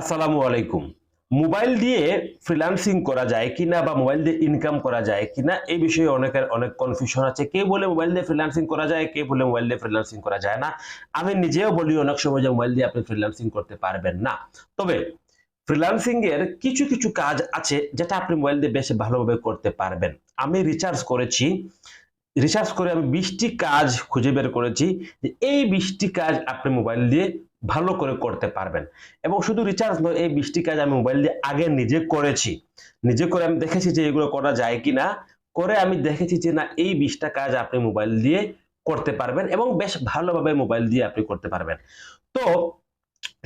আসসালামু আলাইকুম। মোবাইল দিয়ে ফ্রিল্যান্সিং করা যায় কিনা বা মোবাইল দিয়ে ইনকাম করা যায় কিনা এই বিষয়ে অনেকের অনেক কনফিউশন আছে। কে বলে মোবাইল দিয়ে ফ্রিল্যান্সিং করা যায়, কে বলে মোবাইল দিয়ে ফ্রিল্যান্সিং করা যায় না? আমি নিজেও বলি অনেক সময় যে মোবাইল দিয়ে আপনি ফ্রিল্যান্সিং করতে পারবেন না। তবে ফ্রিল্যান্সিং এর কিছু কিছু কাজ আছে যেটা আপনি মোবাইল দিয়ে বেশ ভালোভাবে করতে পারবেন। আমি রিচার্জ করেছি। রিসার্চ করে আমি বিশটি কাজ খুঁজে বের করেছি। যে এই বিশটি কাজ আপনি মোবাইল দিয়ে ভালো করে করতে পারবেন। এবং শুধু রিচার্জ নয়, এই বিশটি কাজ আমি মোবাইল দিয়ে আগে নিজে করেছি। নিজে করে আমি দেখেছি যে এগুলো করা যায় কিনা। করে আমি দেখেছি যে না, এই বিশটা কাজ আপনি মোবাইল দিয়ে করতে পারবেন এবং বেশ ভালোভাবে মোবাইল দিয়ে আপনি করতে পারবেন। তো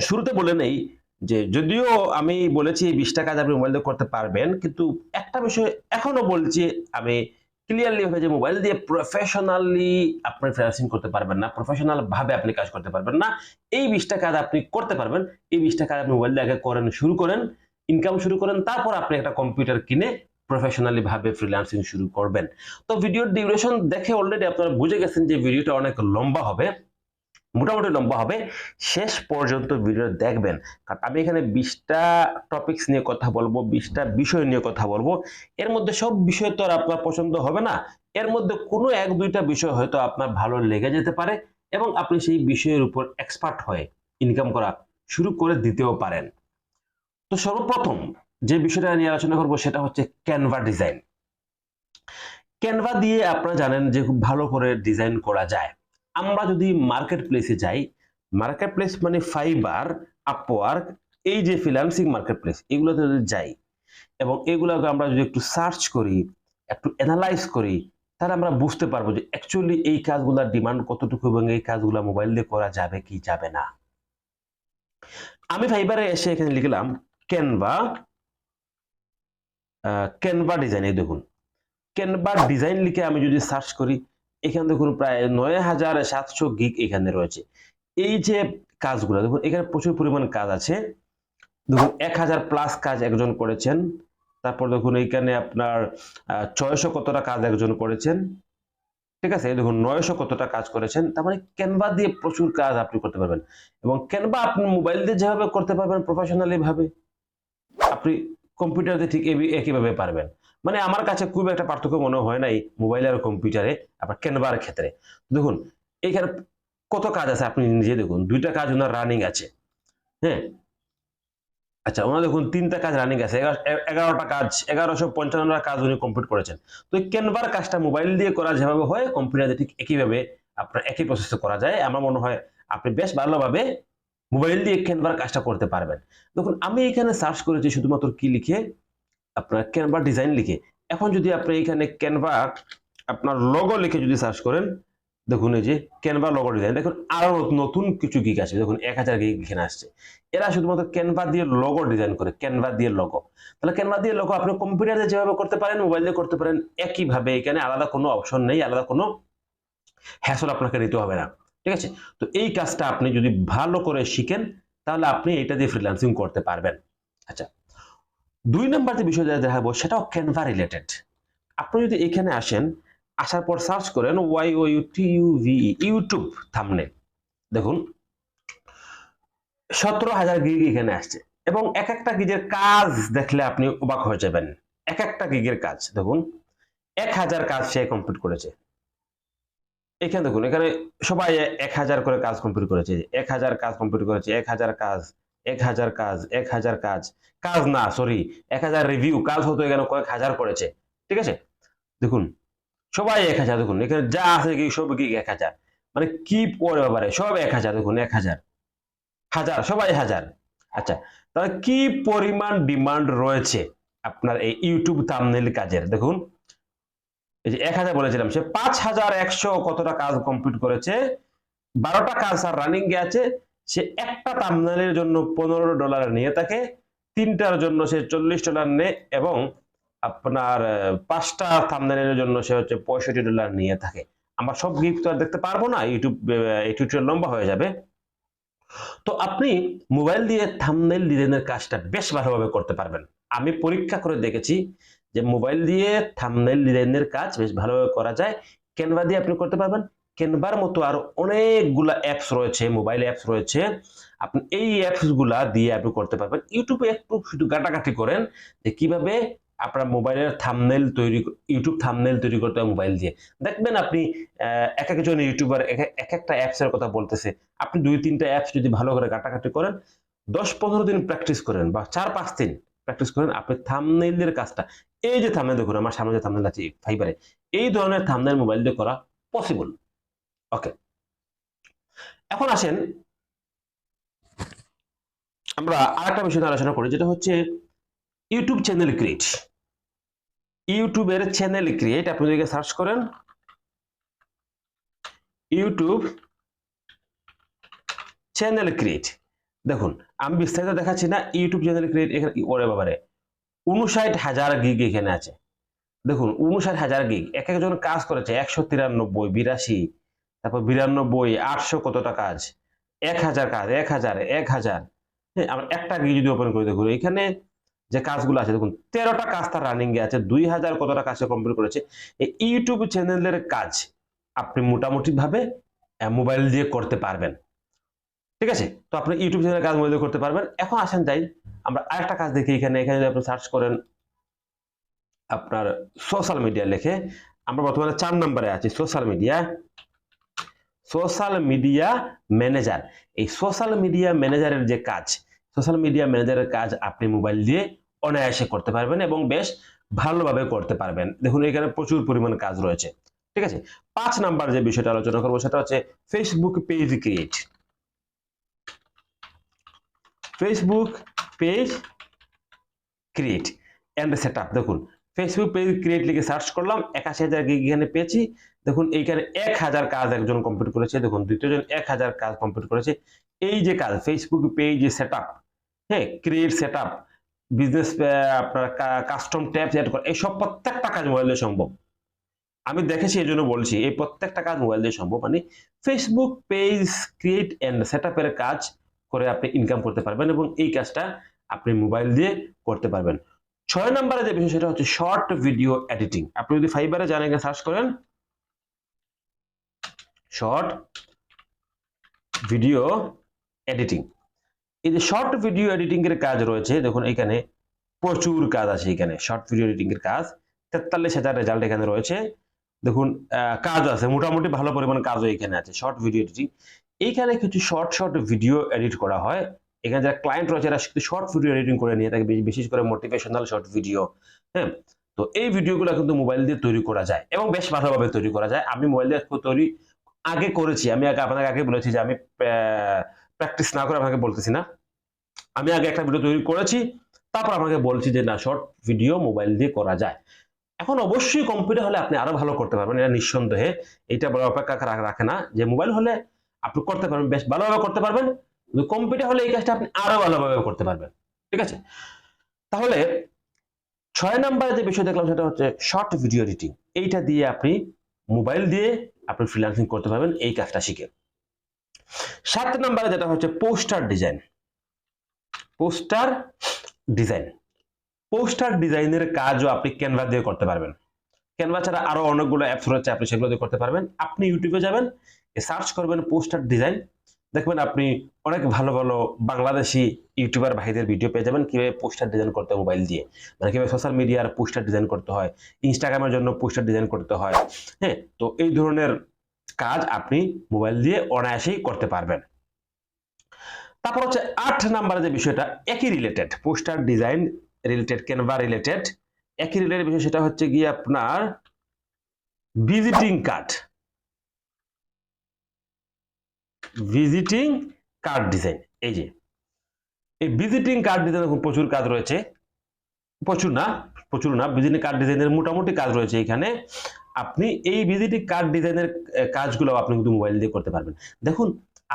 শুরুতে বলে নেই যে যদিও আমি বলেছি এই বিশটা কাজ আপনি মোবাইল দিয়ে করতে পারবেন, কিন্তু একটা বিষয় এখনও বলছি আমি ক্লিয়ারলি হয়ে যে মোবাইল দিয়ে প্রফেশনালি আপনি ফ্রিল্যান্সিং করতে পারবেন না প্রফেশনাল ভাবে আপনি কাজ করতে পারবেন না। এই বিশটা কাজ আপনি করতে পারবেন। এই বিশটা কাজ আপনি মোবাইল দিয়ে আগে করেন, শুরু করেন ইনকাম শুরু করেন, তারপর আপনি একটা কম্পিউটার কিনে প্রফেশনালি ভাবে ফ্রিল্যান্সিং শুরু করবেন। তো ভিডিওর ডিউরেশন দেখে অলরেডি আপনারা বুঝে গেছেন যে ভিডিওটা অনেক লম্বা হবে। মোটামুটি লম্বা হবে। শেষ পর্যন্ত ভিডিও দেখবেন। কারণ আমি এখানে বিশটা টপিকস নিয়ে কথা বলব, বিশটা বিষয় নিয়ে কথা বলব। এর মধ্যে সব বিষয় তো আর আপনার পছন্দ হবে না। এর মধ্যে কোনো এক, দুইটা বিষয় হয়তো আপনার ভালো লেগে যেতে পারে এবং আপনি সেই বিষয়ের উপর এক্সপার্ট হয়ে ইনকাম করা শুরু করে দিতেও পারেন। তো সর্বপ্রথম যে বিষয়টা নিয়ে আলোচনা করব সেটা হচ্ছে ক্যানভা ডিজাইন ক্যানভা দিয়ে আপনারা জানেন যে খুব ভালো করে ডিজাইন করা যায়। আমরা যদি মার্কেট প্লেসে যাই মার্কেট প্লেস মানে ফাইবার আপওয়ার্ক এই যে ফ্রিল্যান্সিং মার্কেট প্লেস এগুলোতে যদি যাই এবং এগুলোকে আমরা যদি একটু সার্চ করি, একটু অ্যানালাইজ করি, তাহলে আমরা বুঝতে পারব যে অ্যাকচুয়ালি এই কাজগুলোর ডিমান্ড কতটুকু এবং এই কাজগুলো মোবাইল দিয়ে করা যাবে কি যাবে না। আমি ফাইবারে এসে এখানে লিখলাম ক্যানভা ক্যানভা ডিজাইন এই দেখুন। ক্যানভা ডিজাইন লিখে আমি যদি সার্চ করি এখানে দেখুন প্রায় নয় হাজার সাতশো গিক এখানে রয়েছে। এই যে কাজগুলো, দেখুন এখানে প্রচুর পরিমাণ কাজ আছে। দেখুন এক হাজার প্লাস কাজ একজন করেছেন। তারপর দেখুন এইখানে আপনার ছয়শো কতটা কাজ একজন করেছেন। ঠিক আছে? দেখুন নয়শো কতটা কাজ করেছেন। তার মানে ক্যানভা দিয়ে প্রচুর কাজ আপনি করতে পারবেন। এবং ক্যানভা আপনি মোবাইল দিয়ে যেভাবে করতে পারবেন প্রফেশনালি ভাবে, আপনি কম্পিউটার দিয়ে ঠিক একইভাবে পারবেন। মানে আমার কাছে খুব একটা পার্থক্য মনে হয় নাই মোবাইল আর কম্পিউটারে আপনার ক্যানভার ক্ষেত্রে। দেখুন এইখানে কত কাজ আছে আপনি নিজে দেখুন, দুইটা কাজ ওনার রানিং আছে হ্যাঁ? আচ্ছা ওনার দেখুন তিনটা কাজ রানিং আছে এগারোটা কাজ, এগারোশো পঞ্চান্নটা কাজ উনি কমপ্লিট করেছেন। তো ক্যানভার কাজটা মোবাইল দিয়ে করা যেভাবে হয় কম্পিউটারে ঠিক একইভাবে আপনার একই প্রসেসে করা যায়। আমার মনে হয় আপনি বেশ ভালোভাবে মোবাইল দিয়ে ক্যানভার কাজটা করতে পারবেন। দেখুন, আমি এখানে সার্চ করেছি শুধুমাত্র কি লিখে? আপনার ক্যানভা ডিজাইন লিখে, এখন যদি আপনি এখানে ক্যানভা আপনার লগো লিখে যদি সার্চ করেন, দেখুন এই যে ক্যানভা লগো ডিজাইন দেখুন আরও নতুন কিছু গিক আছে দেখুন এক হাজার গিক এখানে আসছে। এরা শুধুমাত্র ক্যানভা দিয়ে লগো ডিজাইন করে ক্যানভা দিয়ে লগো তাহলে ক্যানভা দিয়ে লগো আপনি কম্পিউটারে যেভাবে করতে পারেন মোবাইল দিয়ে করতে পারেন, একইভাবে এখানে আলাদা কোনো অপশন নেই, আলাদা কোনো হ্যাসল আপনাকে নিতে হবে না। ঠিক আছে? তো এই কাজটা আপনি যদি ভালো করে শিখেন, তাহলে আপনি এটা দিয়ে ফ্রিল্যান্সিং করতে পারবেন। আচ্ছা দুই নম্বর যে বিষয় যেটা দেখাবো, সেটাও ক্যানভা রিলেটেড আপনি যদি এখানে আসেন, আসার পর সার্চ করেন Y O U T U V YouTube থামনে দেখুন, সতেরো হাজার গিগ এখানে আসছে। এবং এক একটা গিগের কাজ দেখলে আপনি অবাক হয়ে যাবেন। এক একটা গিগের কাজ, দেখুন, এক হাজার কাজ সে কমপ্লিট করেছে। এখানে দেখুন, এখানে সবাই এক হাজার করে কাজ কমপ্লিট করেছে। এক হাজার কাজ কমপ্লিট করেছে, এক হাজার কাজ। এক হাজার কাজ, এক হাজার কাজ। কাজ না সরি এক হাজার রিভিউ কাজ হতো এখানে কয়েক হাজার করেছে ঠিক আছে? দেখুন, সবাই এক হাজার, দেখুন, এখানে যা আছে কি, সব কি এক হাজার? মানে কি পরে ব্যাপারে সব এক হাজার, দেখুন, এক হাজার। হাজার, সবাই হাজার। আচ্ছা তাহলে কি পরিমাণ ডিমান্ড রয়েছে আপনার এই ইউটিউব থাম্বনেল কাজের? দেখুন, এই যে এক হাজার বলেছিলাম, সে পাঁচ হাজার একশো কতটা কাজ কমপ্লিট করেছে? বারোটা কাজ আর রানিং এ আছে সে একটা থাম্বনেলের জন্য পনেরো ডলার নিয়ে থাকে, তিনটার জন্য সে চল্লিশ ডলার নেয় এবং আপনার পাঁচটা থাম্বনেলের জন্য সে হচ্ছে পঁয়ষট্টি ডলার নিয়ে থাকে। আমরা সব গিফট তো আর দেখতে পারব না, ইউটিউব এই টিউটোরিয়াল লম্বা হয়ে যাবে। তো আপনি মোবাইল দিয়ে থাম্বনেল ডিজাইনের কাজটা বেশ ভালোভাবে করতে পারবেন। আমি পরীক্ষা করে দেখেছি যে মোবাইল দিয়ে থাম্বনেল ডিজাইনের কাজ বেশ ভালোভাবে করা যায়। ক্যানভা দিয়ে আপনি করতে পারবেন। ক্যানভার মতো আরও অনেকগুলা অ্যাপস রয়েছে মোবাইল অ্যাপস রয়েছে। আপনি এই অ্যাপসগুলা দিয়ে আপনি করতে পারবেন। ইউটিউবে একটু শুধু গাটাগাটি করেন যে কীভাবে আপনার মোবাইলের থামনেল তৈরি ইউটিউব থামনেল তৈরি করতে হয় মোবাইল দিয়ে। দেখবেন আপনি এক একজন ইউটিউবার এক এক- এক একটা অ্যাপসের কথা বলতেছে। আপনি দুই, তিনটা অ্যাপস যদি ভালো করে গাটাগাটি করেন, দশ, পনেরো দিন প্র্যাকটিস করেন বা চার, পাঁচ দিন প্র্যাকটিস করেন, আপনি থামনেলের কাজটা, এই যে থামনেল দেখুন, আমার সামনে যে থামনেল আছে ফাইবারে এই ধরনের থামনেল মোবাইল দিয়ে করা পসিবল ওকে এখন আসেন, আমরা আরেকটা বিষয় আলোচনা করি, যেটা হচ্ছে ইউটিউব চ্যানেল ক্রিয়েট ইউটিউবের চ্যানেল ক্রিয়েট আপনি যদি সার্চ করেন ইউটিউব চ্যানেল ক্রিয়েট দেখুন, আমি বিস্তারিত দেখাচ্ছি না ইউটিউব চ্যানেল ক্রিয়েট এখানে ওরে বাবারে উনষাট হাজার গিগ এখানে আছে। দেখুন, উনষাট হাজার গিগ এক একজন কাজ করেছে একশো তিরানব্বই, বিরাশি তারপর বিরানব্বই, আটশো কতটা কাজ এক হাজার কাজ, এক হাজার এক হাজার। হ্যাঁ আমরা একটা গিগ যদি ওপেন করে দেখুন এখানে যে কাজগুলো আছে, দেখুন, তেরোটা কাজ তার রানিং এ আছে, দুই হাজার কতটা কাজ কমপ্লিট করেছে। এই ইউটিউব চ্যানেলের কাজ আপনি মোটামুটি ভাবে মোবাইল দিয়ে করতে পারবেন। ঠিক আছে? তো আপনি ইউটিউব চ্যানেলের কাজ মোবাইল করতে পারবেন। এখন আসেন যাই, আমরা আরেকটা কাজ দেখি, এখানে এখানে যদি আপনি সার্চ করেন আপনার সোশ্যাল মিডিয়া লেখে, আমরা বর্তমানে চার নম্বরে আছি social media social media manager এই সোশ্যাল মিডিয়া ম্যানেজারের যে কাজ সোশ্যাল মিডিয়া ম্যানেজারের কাজ আপনি মোবাইল দিয়ে অনায়াসে করতে পারবেন এবং বেশ ভালোভাবে করতে পারবেন। দেখুন, এখানে প্রচুর পরিমাণ কাজ রয়েছে। ঠিক আছে? পাঁচ নাম্বার যে বিষয়টা আলোচনা করব, সেটা হচ্ছে Facebook page create Facebook page create and set দেখুন ফেসবুক পেজ ক্রিয়েট লিখে সার্চ করলাম, একাশি হাজার এখানে পেয়েছি। দেখুন, এইখানে এক হাজার কাজ একজন কমপ্লিট করেছে। দেখুন দ্বিতীয়জন এক হাজার কাজ কমপ্লিট করেছে। এই যে কাজ ফেসবুক পেজ সেট আপ হ্যাঁ ক্রিয়েট সেট আপ বিজনেস আপনার কাস্টম ট্যাবস এড করা, এইসব প্রত্যেকটা কাজ মোবাইল দিয়ে সম্ভব। আমি দেখেছি, এই জন্য বলছি, এই প্রত্যেকটা কাজ মোবাইল দিয়ে সম্ভব। মানে Facebook page create and set আপের কাজ করে আপনি ইনকাম করতে পারবেন এবং এই কাজটা আপনি মোবাইল দিয়ে করতে পারবেন। ছয় নম্বরে যে বিষয়, সেটা হচ্ছে শর্ট ভিডিও এডিটিং আপনি যদি ফাইবারে জানেন সার্চ করেন শর্ট ভিডিও এডিটিং এই যে শর্ট ভিডিও এডিটিং এর কাজ রয়েছে, দেখুন এখানে প্রচুর কাজ আছে এখানে শর্ট ভিডিও এডিটিং এর কাজ, তেতাল্লিশ হাজার রেজাল্ট এখানে রয়েছে। দেখুন কাজ আছে, মোটামুটি ভালো পরিমাণ কাজও এখানে আছে শর্ট ভিডিও এডিটিং এইখানে কিছু শর্ট শর্ট ভিডিও এডিট করা হয়। এখানে যারা ক্লায়েন্ট রয়েছে, এরা শুধু শর্ট ভিডিও এডিটিং করে নিয়ে থাকে বিশেষ করে মোটিভেশনাল শর্ট ভিডিও হ্যাঁ? তো এই ভিডিওগুলো কিন্তু মোবাইল দিয়ে তৈরি করা যায় এবং বেশ ভালোভাবে তৈরি করা যায়। আমি মোবাইল দিয়ে তৈরি আগে করেছি, আমি আগে আপনাকে আগে বলেছি যে আমি প্র্যাকটিস না করে আপনাকে বলতেছি না। আমি আগে একটা ভিডিও তৈরি করেছি, তারপর আপনাকে বলছি যে না শর্ট ভিডিও মোবাইল দিয়ে করা যায়। এখন অবশ্যই কম্পিউটার হলে আপনি আরও ভালো করতে পারবেন, এটা নিঃসন্দেহে। এটা বড় অপেক্ষা রাখে না যে মোবাইল হলে আপনি করতে পারবেন, বেশ ভালোভাবে করতে পারবেন। কিন্তু কম্পিউটার হলে এই কাজটা আপনি আরও ভালোভাবে করতে পারবেন, ঠিক আছে? তাহলে, ছয় নম্বরে যে বিষয় দেখলাম সেটা হচ্ছে শর্ট ভিডিও এডিটিং এইটা দিয়ে আপনি মোবাইল দিয়ে আপনি ফ্রিল্যান্সিং করতে পারবেন, এই কাজটা শিখে। সাত নম্বরে যেটা হচ্ছে poster design. Poster design. Poster ডিজাইনের কাজও আপনি ক্যানভা দিয়ে করতে পারবেন। ক্যানভা ছাড়া আরও অনেকগুলো অ্যাপস রয়েছে, আপনি সেগুলো দিয়ে করতে পারবেন। আপনি ইউটিউবে যাবেন সার্চ করবেন পোস্টার ডিজাইন। দেখবেন আপনি অনেক ভালো ভালো বাংলাদেশি ইউটিউবার ভাইদের ভিডিও পেয়ে যাবেন কীভাবে পোস্টার ডিজাইন করতে মোবাইল দিয়ে। মানে কীভাবে সোশ্যাল মিডিয়ার পোস্টার ডিজাইন করতে হয় ইনস্টাগ্রামের জন্য পোস্টার ডিজাইন করতে হয় হ্যাঁ? তো এই ধরনের কাজ আপনি মোবাইল দিয়ে অনায়াসেই করতে পারবেন। তারপর হচ্ছে আট নাম্বারে যে বিষয়টা, একই related poster design related Canva related একই রিলেটেড বিষয় সেটা হচ্ছে গিয়ে আপনার visiting card visiting card design এই যে, এই ভিজিটিং কার্ড ডিজাইন এখন প্রচুর কাজ রয়েছে। প্রচুর না প্রচুর না ভিজিটিং কার্ড ডিজাইনের মোটামুটি কাজ রয়েছে এখানে। আপনি এই ভিজিটিং কার্ড ডিজাইনের কাজগুলো আপনি কিন্তু মোবাইল দিয়ে করতে পারবেন। দেখুন,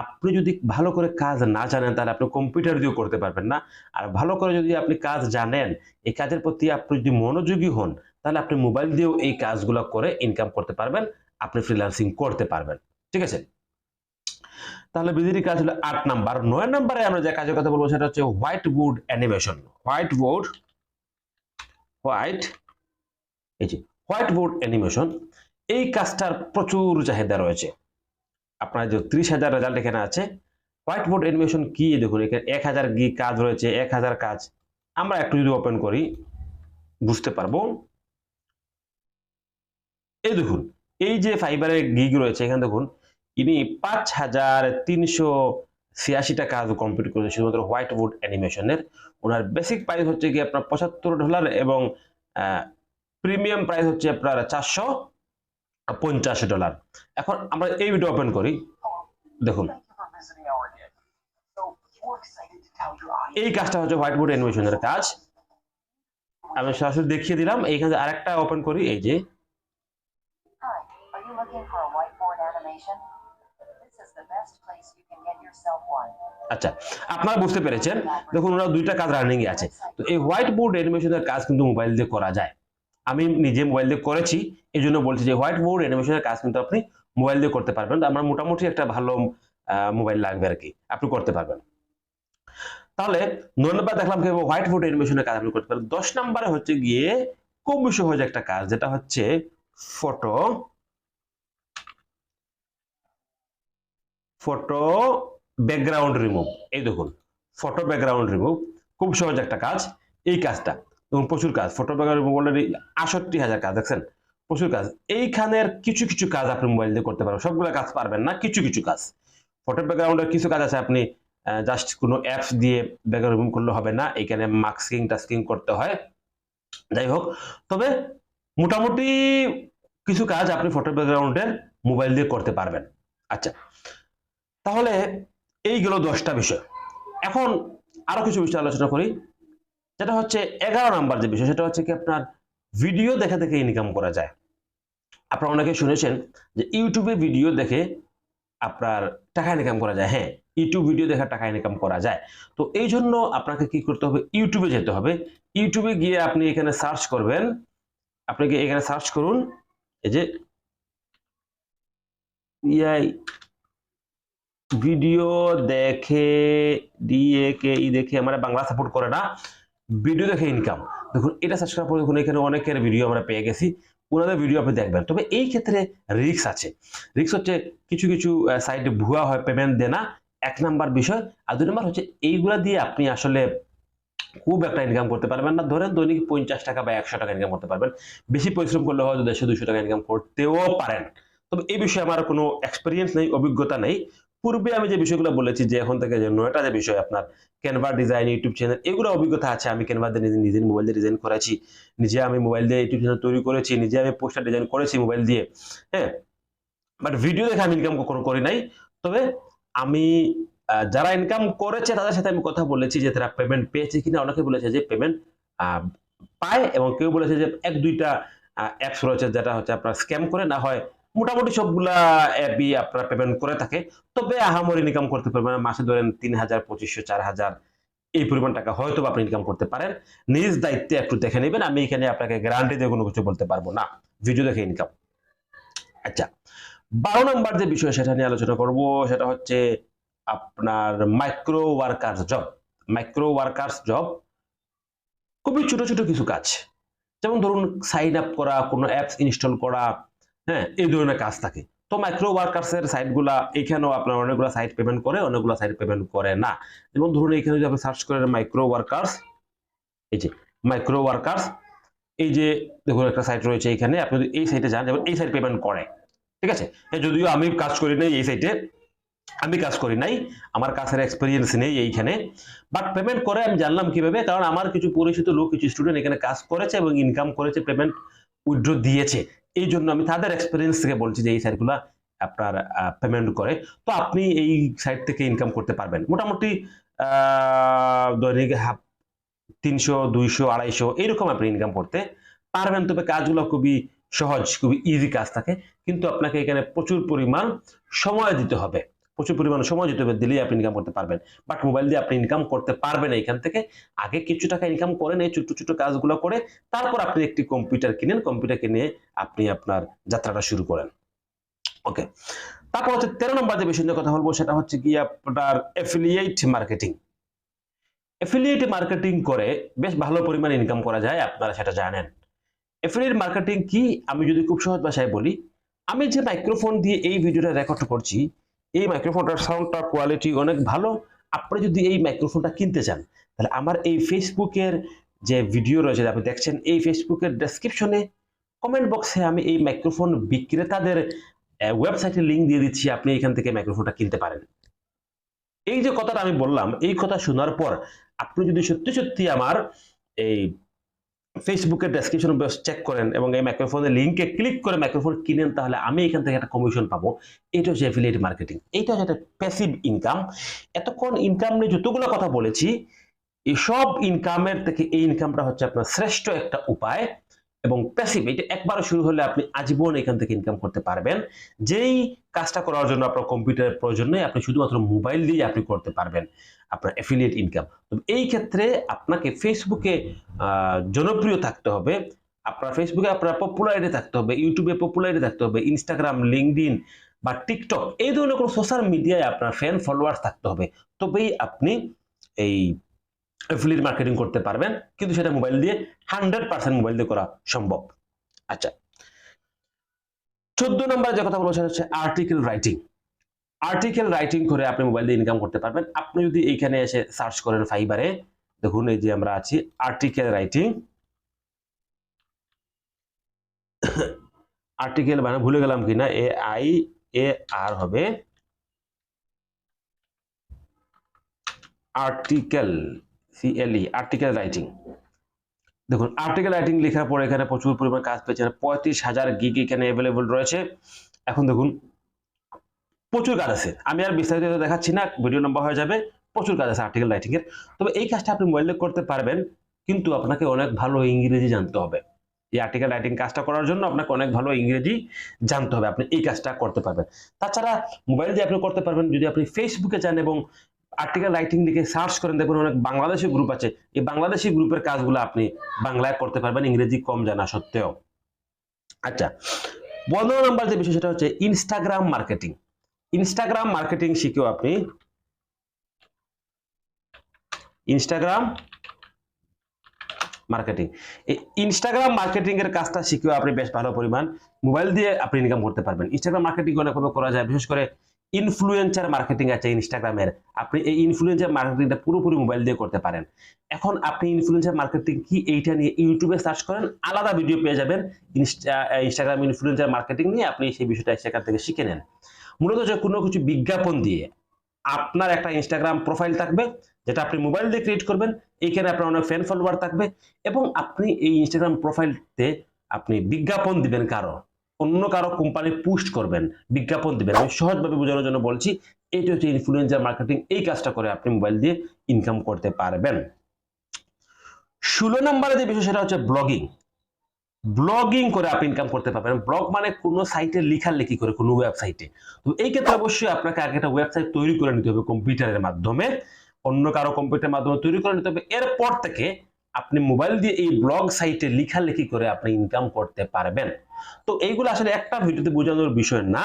আপনি যদি ভালো করে কাজ না জানেন, তাহলে আপনি কম্পিউটার দিয়েও করতে পারবেন না। আর ভালো করে যদি আপনি কাজ জানেন, এই কাজের প্রতি আপনি যদি মনোযোগী হন, তাহলে আপনি মোবাইল দিয়েও এই কাজগুলো করে ইনকাম করতে পারবেন, আপনি ফ্রিল্যান্সিং করতে পারবেন। ঠিক আছে? তাহলে বিজিটি কাজ হলো আট নাম্বার। নয় নাম্বারে আমরা যে কাজের কথা বলব সেটা হচ্ছে whiteboard animation. White board? White এই যে হোয়াইট বোর্ড অ্যানিমেশন এই কাজটার প্রচুর চাহিদা রয়েছে। আপনার যে ত্রিশ হাজার রেজাল্ট এখানে আছে। হোয়াইট বোর্ড অ্যানিমেশন কি? দেখুন এখানে এক হাজার গি কাজ রয়েছে? এক হাজার কাজ। আমরা একটু যদি ওপেন করি বুঝতে পারব। এই দেখুন এই যে ফাইবারের গিগ রয়েছে এখানে দেখুন ইনি পাঁচ হাজার তিনশো ছিয়াশিটা কাজ কমপ্লিট করেছে শুধুমাত্র হোয়াইট বোর্ড অ্যানিমেশনের ওনার বেসিক প্রাইস হচ্ছে কি আপনার পঁচাত্তর ডলার এবং প্রিমিয়াম প্রাইস হচ্ছে আপনার চারশো পঞ্চাশ ডলার এখন আমরা এই ভিডিও ওপেন করি। দেখুন। এই কাজটা হচ্ছে হোয়াইট বোর্ড অ্যানিমেশনের কাজ। আমি সরাসরি দেখিয়ে দিলাম। এইখানে আরেকটা ওপেন করি এই যে। Hi, are you looking for a whiteboard animation? আচ্ছা আপনারা বুঝতে পেরেছেন? দেখুন ওরা দুইটা কাজ রানিং এ আছে। তো এই হোয়াইট বোর্ড অ্যানিমেশনের কাজ কিন্তু মোবাইল দিয়ে করা যায়। আমি নিজে মোবাইল দিয়ে করেছি এই জন্য বলছি যে হোয়াইট বোর্ড অ্যানিমেশনের কাজ কিন্তু আপনি মোবাইল দিয়ে করতে পারবেন। আমার মোটামুটি একটা ভালো মোবাইল লাগবে আর কি। আপনি করতে পারবেন। তাহলে নয় দেখলাম কীভাবে হোয়াইট বোর্ড অ্যানিমেশনের কাজ আপনি করতে পারেন। দশ নম্বরে হচ্ছে গিয়ে খুব সহজ একটা কাজ, যেটা হচ্ছে ফটো ফটো ব্যাকগ্রাউন্ড রিমুভ এই দেখুন ফটো ব্যাকগ্রাউন্ড রিমুভ খুব সহজ একটা কাজ, এই কাজটা। এবং প্রচুর কাজ ফটো ব্যাকগ্রাউন্ড রিমুভ অলরেডি আষট্টি হাজার কাজ, দেখছেন? প্রচুর কাজ। এইখানের কিছু কিছু কাজ আপনি মোবাইল দিয়ে করতে পারবেন, সবগুলো কাজ পারবেন না, কিছু কিছু কাজ। ফটো ব্যাকগ্রাউন্ডের কিছু কাজ আছে, আপনি জাস্ট কোনো অ্যাপস দিয়ে ব্যাকগ্রাউন্ড রিমুভ করলে হবে না, এখানে মাস্কিং টাস্কিং করতে হয়। যাই হোক, তবে মোটামুটি কিছু কাজ আপনি ফটো ব্যাকগ্রাউন্ডের মোবাইল দিয়ে করতে পারবেন। আচ্ছা তাহলে এইগুলো দশটা বিষয়। এখন আরও কিছু বিষয় আলোচনা করি। যেটা হচ্ছে এগারো নাম্বার যে বিষয়, সেটা হচ্ছে কি আপনার ভিডিও দেখে দেখে ইনকাম করা যায়। আপনারা অনেকে শুনেছেন যে ইউটিউবে ভিডিও দেখে আপনার টাকা ইনকাম করা যায়। হ্যাঁ ইউটিউব ভিডিও দেখে টাকা ইনকাম করা যায়। তো এই জন্য আপনাকে কি করতে হবে? ইউটিউবে যেতে হবে। ইউটিউবে গিয়ে আপনি এখানে সার্চ করবেন। আপনি গিয়ে এখানে সার্চ করুন। এই যে ইআই ভিডিও দেখে, দিয়ে কে ই দেখে আমরা বাংলা সাপোর্ট করে না, ভিডিও দেখে ইনকাম দেখুন, এটা সার্চ করার দেখুন, এখানে অনেকের ভিডিও আমরা পেয়ে গেছি, ওনাদের ভিডিও আপনি দেখবেন। তবে এই ক্ষেত্রে রিস্ক আছে। রিক্স হচ্ছে কিছু কিছু সাইটে ভুয়া হয় পেমেন্ট দেনা এক নাম্বার বিষয়। আর দুই নাম্বার হচ্ছে, এইগুলা দিয়ে আপনি আসলে খুব একটা ইনকাম করতে পারবেন না। ধরেন দৈনিক পঞ্চাশ টাকা বা একশো টাকা ইনকাম করতে পারবেন। বেশি পরিশ্রম করলে হয়তো দেড়শো দুশো টাকা ইনকাম করতেও পারেন। তবে এই বিষয়ে আমার কোনো এক্সপিরিয়েন্স নেই, অভিজ্ঞতা নেই। পূর্বে আমি যে বিষয়গুলো বলেছি, যে এখন থেকে যে নয়টা যে বিষয় আপনার ক্যানভা ডিজাইন ইউটিউব চ্যানেল এগুলো অভিজ্ঞতা আছে। আমি ক্যানভা দিয়ে নিজে নিজে মোবাইল দিয়ে ডিজাইন করেছি। নিজে আমি মোবাইল দিয়ে ইউটিউব চ্যানেল তৈরি করেছি। নিজে আমি পোস্টার ডিজাইন করেছি মোবাইল দিয়ে। হ্যাঁ? বাট ভিডিও দেখে আমি ইনকাম কখনো করি নাই। তবে আমি যারা ইনকাম করেছে, তাদের সাথে আমি কথা বলেছি যে তারা পেমেন্ট পেয়েছে কিনা। অনেকে বলেছে যে পেমেন্ট পায় এবং কেউ বলেছে যে এক, দুইটা অ্যাপস রয়েছে যেটা হচ্ছে আপনার স্ক্যাম করে না হয়। মোটামুটি সবগুলা অ্যাপই আপনারা পেমেন্ট করে থাকে। তবে আহামরি ইনকাম করতে পারবেন মাসে ধরেন তিন হাজার পঁচিশশো চার হাজার এই পরিমাণ টাকা হয়তো আপনি ইনকাম করতে পারেন। নিজ দায়িত্বে একটু দেখে নেবেন। আমি এখানে আপনাকে গ্যারান্টি দিয়ে কোনো কিছু বলতে পারব না। ভিডিও দেখে ইনকাম আচ্ছা বারো নম্বর যে বিষয় সেটা নিয়ে আলোচনা করব, সেটা হচ্ছে আপনার micro workers job micro workers job খুবই ছোট ছোট কিছু কাজ। যেমন ধরুন সাইন আপ করা, কোনো অ্যাপস ইনস্টল করা হ্যাঁ এই ধরনের কাজ থাকে। তো মাইক্রো ওয়ার্কার্স এর সাইটগুলা এখানেও আপনার অনেকগুলো সাইট পেমেন্ট করে অনেকগুলো সাইট পেমেন্ট করে না। যেমন ধরুন এখানে যদি আপনি সার্চ করেন মাইক্রো ওয়ার্কার্স এই যে মাইক্রো ওয়ার্কার্স এই যে দেখুন একটা সাইট রয়েছে এখানে আপনি যদি এই সাইটে যান যেমন এই সাইট পেমেন্ট করে ঠিক আছে? হ্যাঁ, যদিও আমি কাজ করি নাই এই সাইটে আমি কাজ করি নাই আমার কাছের এক্সপিরিয়েন্স নেই এইখানে বাট পেমেন্ট করে আমি জানলাম কীভাবে কারণ আমার কিছু পরিচিত লোক কিছু স্টুডেন্ট এখানে কাজ করেছে এবং ইনকাম করেছে পেমেন্ট উইথড্র দিয়েছে। এই জন্য আমি তাদের এক্সপিরিয়েন্স থেকে বলছি যে এই সাইটগুলো আপনার পেমেন্ট করে। তো আপনি এই সাইট থেকে ইনকাম করতে পারবেন। মোটামুটি দৈনিক হাফ তিনশো, দুইশো, আড়াইশো এইরকম আপনি ইনকাম করতে পারবেন। তবে কাজগুলো খুবই সহজ, খুবই ইজি কাজ থাকে। কিন্তু আপনাকে এখানে প্রচুর পরিমাণ সময় দিতে হবে। প্রচুর পরিমাণ সময় যেতে হবে, দিলেই আপনি ইনকাম করতে পারবেন। বাট মোবাইল দিয়ে আপনি ইনকাম করতে পারবেন এখান থেকে। আগে কিছু টাকা ইনকাম করেন এই ছোট ছোট কাজগুলো করে তারপর আপনি একটি কম্পিউটার কিনেন। কম্পিউটার কিনে আপনি আপনার যাত্রাটা শুরু করেন। ওকে তারপর হচ্ছে তেরো নম্বর যে বিষয় কথা বলব, সেটা হচ্ছে কি আপনার এফিলিয়েট মার্কেটিং এফিলিয়েট মার্কেটিং করে বেশ ভালো পরিমাণ ইনকাম করা যায়, আপনারা সেটা জানেন। এফিলিয়েট মার্কেটিং কি? আমি যদি খুব সহজ ভাষায় বলি, আমি যে মাইক্রোফোন দিয়ে এই ভিডিওটা রেকর্ড করছি এই মাইক্রোফোনটার সাউন্ডটা কোয়ালিটি অনেক ভালো। আপনি যদি এই মাইক্রোফোনটা কিনতে চান, তাহলে আমার এই ফেসবুকের যে ভিডিও রয়েছে, আপনি দেখছেন, এই ফেসবুকের ডেসক্রিপশনে কমেন্ট বক্সে আমি এই মাইক্রোফোন বিক্রেতাদের ওয়েবসাইটে লিঙ্ক দিয়ে দিচ্ছি, আপনি এখান থেকে মাইক্রোফোনটা কিনতে পারেন। এই যে কথাটা আমি বললাম, এই কথা শোনার পর আপনি যদি সত্যি সত্যি আমার এই ফেসবুকের ডেসক্রিপশন বক্স চেক করেন এবং এই মাইক্রোফোনের লিঙ্কে ক্লিক করে মাইক্রোফোন কিনেন, তাহলে আমি এখান থেকে একটা কমিশন পাবো। এটা হচ্ছে অ্যাফিলিয়েট মার্কেটিং এটা হচ্ছে একটা প্যাসিভ ইনকাম এতক্ষণ ইনকাম নিয়ে যতগুলো কথা বলেছি, এসব ইনকামের থেকে এই ইনকামটা হচ্ছে আপনার শ্রেষ্ঠ একটা উপায়। এবং প্যাসিভ এটা একবার শুরু হলে আপনি আজীবন এখান থেকে ইনকাম করতে পারবেন। যেই কাজটা করার জন্য আপনার কম্পিউটারের প্রয়োজন নেই, আপনি শুধুমাত্র মোবাইল দিয়ে আপনি করতে পারবেন আপনার অ্যাফিলিয়েট ইনকাম তো এই ক্ষেত্রে আপনাকে ফেসবুকে জনপ্রিয় থাকতে হবে, আপনার ফেসবুকে আপনার পপুলারিটি থাকতে হবে ইউটিউবে পপুলারিটি থাকতে হবে ইনস্টাগ্রাম লিঙ্কডিন বা টিকটক এই ধরনের কোনো সোশ্যাল মিডিয়ায় আপনার ফ্যান ফলোয়ার্স থাকতে হবে। তবেই আপনি এই অ্যাফিলিয়েট মার্কেটিং করতে পারবেন, কিন্তু সেটা মোবাইল দিয়ে হান্ড্রেড পার্সেন্ট মোবাইল দিয়ে করা সম্ভব। আচ্ছা। চোদ্দ নম্বরে যে কথা বলব সেটা হচ্ছে আর্টিকেল রাইটিং আর্টিকেল রাইটিং করে আপনি মোবাইল দিয়ে ইনকাম করতে পারবেন। আপনি যদি এইখানে এসে সার্চ করেন ফাইবারে দেখুন এই যে আমরা আছি আর্টিকেল রাইটিং আর্টিকেল মানে ভুলে গেলাম কিনা? এ আই এ আর হবে। আর্টিকেল সিএলই আর্টিকেল রাইটিং দেখুন আর্টিকেল রাইটিং লেখার পর এখানে প্রচুর পরিমাণ কাজ পেয়েছেন। পঁয়ত্রিশ হাজার গিগ এখানে অ্যাভেলেবল রয়েছে। এখন দেখুন, প্রচুর কাজ আছে। আমি আর বিস্তারিত দেখাচ্ছি না ভিডিও নম্বর হয়ে যাবে। প্রচুর কাজ আছে আর্টিকেল রাইটিং এর। তবে এই কাজটা আপনি মোবাইলে করতে পারবেন, কিন্তু আপনাকে অনেক ভালো ইংরেজি জানতে হবে। এই আর্টিকেল রাইটিং কাজটা করার জন্য আপনাকে অনেক ভালো ইংরেজি জানতে হবে। আপনি এই কাজটা করতে পারবেন। তাছাড়া মোবাইল দিয়ে আপনি করতে পারবেন, যদি আপনি ফেসবুকে যান এবং আর্টিকেল রাইটিং লিখে সার্চ করেন, দেখুন অনেক বাংলাদেশি গ্রুপ আছে। এই বাংলাদেশি গ্রুপের কাজগুলো আপনি বাংলায় করতে পারবেন, ইংরেজি কম জানা সত্ত্বেও। আচ্ছা পনেরো নম্বর যে বিষয় সেটা হচ্ছে ইনস্টাগ্রাম মার্কেটিং ইনস্টাগ্রাম মার্কেটিং শিখেও আপনি ইনস্টাগ্রাম মার্কেটিং এই ইনস্টাগ্রাম মার্কেটিং এর কাজটা শিখেও আপনি বেশ ভালো পরিমাণ মোবাইল দিয়ে আপনি ইনকাম করতে পারবেন। ইনস্টাগ্রাম মার্কেটিং অনেকভাবে করা যায়, বিশেষ করে ইনফ্লুয়েন্সার মার্কেটিং আছে ইনস্টাগ্রামের আপনি এই ইনফ্লুয়েন্সার মার্কেটিংটা পুরোপুরি মোবাইল দিয়ে করতে পারেন। এখন আপনি ইনফ্লুয়েন্সার মার্কেটিং কি এইটা নিয়ে ইউটিউবে সার্চ করেন, আলাদা ভিডিও পেয়ে যাবেন। ইনস্টাগ্রাম ইনফ্লুয়েন্সার মার্কেটিং নিয়ে আপনি সেই বিষয়টা সেখান থেকে শিখে নেন। মূলত যে কোনো কিছু বিজ্ঞাপন দিয়ে আপনার একটা ইনস্টাগ্রাম প্রোফাইল থাকবে, যেটা আপনি মোবাইল দিয়ে ক্রিয়েট করবেন এইখানে আপনার অনেক ফ্যান ফলোয়ার থাকবে এবং আপনি এই ইনস্টাগ্রাম প্রোফাইলতে আপনি বিজ্ঞাপন দিবেন কারও। অন্য কারও কোম্পানি পুস্ট করবেন, বিজ্ঞাপন দিবেন। আমি সহজভাবে বোঝানোর জন্য বলছি এইটা হচ্ছে ইনফ্লুয়েন্সার মার্কেটিং এই কাজটা করে আপনি মোবাইল দিয়ে ইনকাম করতে পারবেন। ষোলো নম্বরে যে বিষয়, সেটা হচ্ছে ব্লগিং ব্লগিং করে আপনি ইনকাম করতে পারবেন। ব্লগ মানে কোনো সাইটে লেখালেখি করে, কোনো ওয়েবসাইটে তো এই ক্ষেত্রে অবশ্যই আপনাকে আগে একটা ওয়েবসাইট তৈরি করে নিতে হবে কম্পিউটারের মাধ্যমে। অন্য কারও কম্পিউটারের মাধ্যমে তৈরি করে নিতে হবে। এরপর থেকে আপনি মোবাইল দিয়ে এই ব্লগ সাইটে লেখালেখি করে আপনি ইনকাম করতে পারবেন। তো এইগুলো আসলে একটা ভিডিওতে বোঝানোর বিষয় না।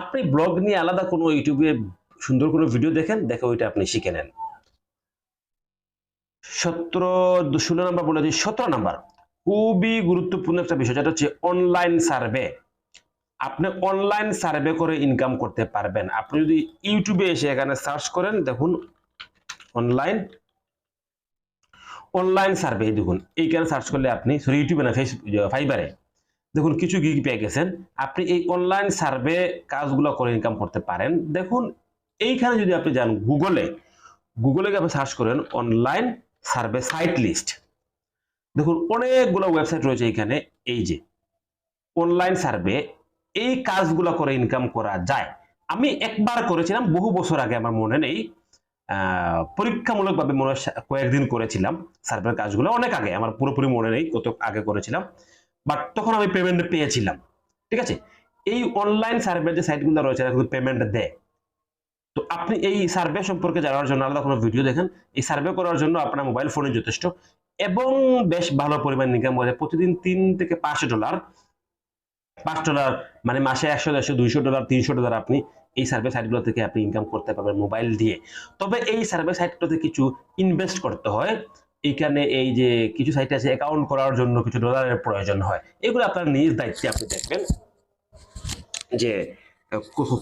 আপনি ব্লগ নিয়ে আলাদা কোনো ইউটিউবে সুন্দর কোনো ভিডিও দেখেন, দেখে ওইটা আপনি শিখে নেন। সতেরো, ষোলো নাম্বার বলে দিই, সতেরো নাম্বার। খুবই গুরুত্বপূর্ণ একটা বিষয়, যেটা হচ্ছে অনলাইন সার্ভে আপনি অনলাইন সার্ভে করে ইনকাম করতে পারবেন। আপনি যদি ইউটিউবে এসে এখানে সার্চ করেন, দেখুন অনলাইন অনলাইন সার্ভে দেখুন, এইখানে সার্চ করলে আপনি সরি ইউটিউবে না ফেসবুক ফাইবারে দেখুন, কিছু গিগ পেয়ে গেছেন। আপনি এই অনলাইন সার্ভে কাজগুলো করে ইনকাম করতে পারেন। দেখুন, এইখানে যদি আপনি যান গুগলে গুগলে আপনি সার্চ করেন অনলাইন সার্ভে সাইট লিস্ট দেখুন, অনেকগুলো ওয়েবসাইট রয়েছে এখানে এই যে অনলাইন সার্ভে এই কাজগুলো করে ইনকাম করা যায়। আমি একবার করেছিলাম, বহু বছর আগে আমার মনে নেই। পরীক্ষামূলকভাবে মনে কয়েকদিন করেছিলাম সার্ভের কাজগুলো। অনেক আগে, আমার পুরোপুরি মনে নেই কত আগে করেছিলাম। বাট তখন আমি পেমেন্ট পেয়েছিলাম। ঠিক আছে? এই অনলাইন সার্ভের যে সাইটগুলো রয়েছে এরা কিন্তু পেমেন্ট দেয়। তো আপনি এই সার্ভে সম্পর্কে জানার জন্য আলাদা কোনো ভিডিও দেখেন। এই সার্ভে করার জন্য আপনার মোবাইল ফোনে যথেষ্ট। এবং বেশ ভালো পরিমাণ ইনকাম করা যায়। প্রতিদিন তিন থেকে পাঁচ ডলার পাঁচ ডলার মানে মাসে একশো, দেড়শো, দুইশো ডলার তিনশো ডলার আপনি এই সার্ভে সাইটগুলো থেকে আপনি ইনকাম করতে পারবেন মোবাইল দিয়ে। তবে এই সার্ভে সাইটগুলোতে কিছু ইনভেস্ট করতে হয়। এইখানে এই যে কিছু সাইটে আছে অ্যাকাউন্ট করার জন্য কিছু ডলারের প্রয়োজন হয়। এগুলো আপনার নিজ দায়িত্বে আপনি দেখবেন যে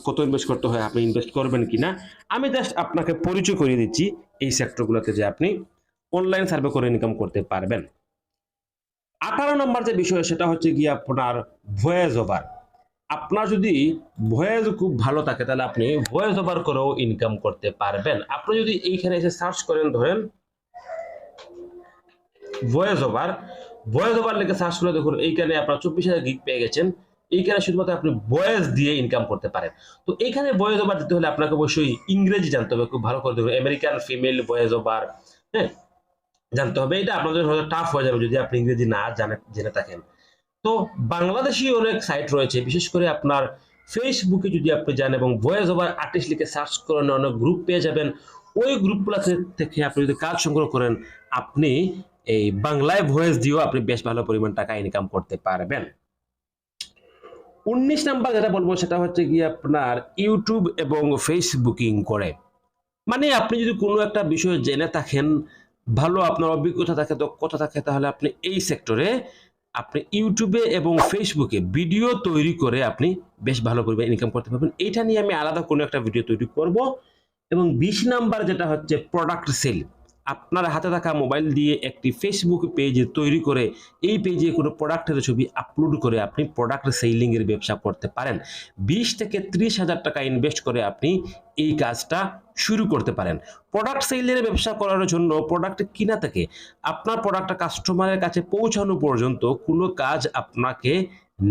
কত ইনভেস্ট করতে হয়, আপনি ইনভেস্ট করবেন কিনা। আমি জাস্ট আপনাকে পরিচয় করিয়ে দিচ্ছি এই সেক্টরগুলোতে যে আপনি অনলাইন সার্ভে করে ইনকাম করতে পারবেন। আঠারো নম্বর যে বিষয়, সেটা হচ্ছে গিয়ে আপনার ভয়েস ওভার আপনার যদি ভয়েস খুব ভালো থাকে, তাহলে আপনি ভয়েস ওভার করেও ইনকাম করতে পারবেন। আপনি যদি এইখানে এসে সার্চ করেন, ধরেন ভয়েস ওভার ভয়েস ওভার লিখে সার্চ করে দেখুন, এইখানে আপনার চব্বিশ হাজার গিগ পেয়ে গেছেন। এইখানে শুধুমাত্র আপনি ভয়েস দিয়ে ইনকাম করতে পারেন। তো এইখানে ভয়েস ওভার দিতে হলে আপনাকে অবশ্যই ইংরেজি জানতে হবে, খুব ভালো করে দেখুন। আমেরিকান ফিমেল ভয়েস ওভার হ্যাঁ জানতে হবে। এটা আপনাদের হয়তো টাফ হয়ে যাবে যদি আপনি ইংরেজি না জানে, জেনে থাকেন। তো বাংলাদেশি অনেক সাইট রয়েছে, বিশেষ করে আপনার ফেসবুকে যদি আপনি যান এবং ভয়েস ওভার আর্টিস্ট লিখে সার্চ করেন, অনেক গ্রুপ পেয়ে যাবেন। ওই গ্রুপগুলো থেকে আপনি যদি কাজ সংগ্রহ করেন, আপনি এই বাংলায় ভয়েস দিয়েও আপনি বেশ ভালো পরিমাণ টাকা ইনকাম করতে পারবেন। উনিশ নাম্বার যেটা বলব সেটা হচ্ছে গিয়ে আপনার ইউটিউব এবং ফেসবুকিং করে। মানে আপনি যদি কোনো একটা বিষয় জেনে থাকেন, ভালো আপনার অভিজ্ঞতা থাকে, দক্ষতা থাকে, তাহলে আপনি এই সেক্টরে আপনি ইউটিউবে এবং ফেসবুকে ভিডিও তৈরি করে আপনি বেশ ভালো পরিমাণ ইনকাম করতে পারবেন। এইটা নিয়ে আমি আলাদা কোনো একটা ভিডিও তৈরি করব। এবং বিশ নাম্বার যেটা হচ্ছে প্রোডাক্ট সেল আপনার হাতে থাকা মোবাইল দিয়ে একটি ফেসবুক পেজ তৈরি করে এই পেজে কোনো প্রোডাক্টের ছবি আপলোড করে আপনি প্রোডাক্ট সেলিংয়ের ব্যবসা করতে পারেন। বিশ থেকে ত্রিশ হাজার টাকা ইনভেস্ট করে আপনি এই কাজটা শুরু করতে পারেন। প্রোডাক্ট সেলের ব্যবসা করার জন্য প্রোডাক্ট কিনা থেকে আপনার প্রোডাক্টটা কাস্টমারের কাছে পৌঁছানো পর্যন্ত কোনো কাজ আপনাকে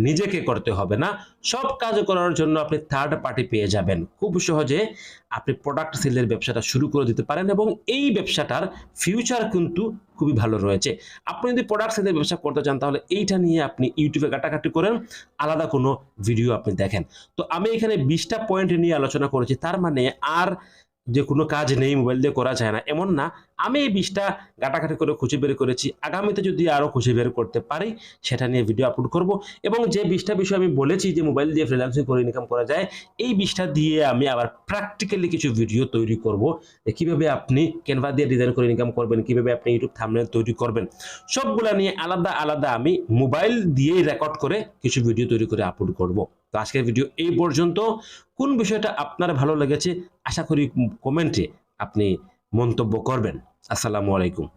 নিজেকে করতে হবে না। সব কাজ করার জন্য আপনি থার্ড পার্টি পেয়ে যাবেন। খুব সহজে আপনি প্রোডাক্ট সেলের ব্যবসাটা শুরু করে দিতে পারেন এবং এই ব্যবসাটার ফিউচার কিন্তু খুবই ভালো রয়েছে। আপনি যদি প্রোডাক্ট সেলের ব্যবসা করতে চান তাহলে এইটা নিয়ে আপনি ইউটিউবে কাটাকাটি করেন, আলাদা কোনো ভিডিও আপনি দেখেন। তো আমি এখানে বিশটা পয়েন্ট নিয়ে আলোচনা করেছি, তার মানে আর যে কোনো কাজ নেই মোবাইল দিয়ে করা যায় না। এমন না, আমি এই বিষটা গাটাঘাটি করে খুঁজে বের করেছি। আগামীতে যদি আরও খুঁজে বের করতে পারি, সেটা নিয়ে ভিডিও আপলোড করব এবং যে বিষটা বিষয়ে আমি বলেছি যে মোবাইল দিয়ে ফ্রিল্যান্সিং করে ইনকাম করা যায়, এই বিষটা দিয়ে আমি আবার প্র্যাকটিক্যালি কিছু ভিডিও তৈরি করব যে কীভাবে আপনি ক্যানভা দিয়ে ডিজাইন করে ইনকাম করবেন, কীভাবে আপনি ইউটিউব থামনেল তৈরি করবেন। সবগুলা নিয়ে আলাদা আলাদা আমি মোবাইল দিয়েই রেকর্ড করে কিছু ভিডিও তৈরি করে আপলোড করব। তো আজকের ভিডিও এই পর্যন্ত। কোন বিষয়টা আপনার ভালো লেগেছে? আশা করি কমেন্টে আপনি মন্তব্য করবেন। আসসালামু আলাইকুম।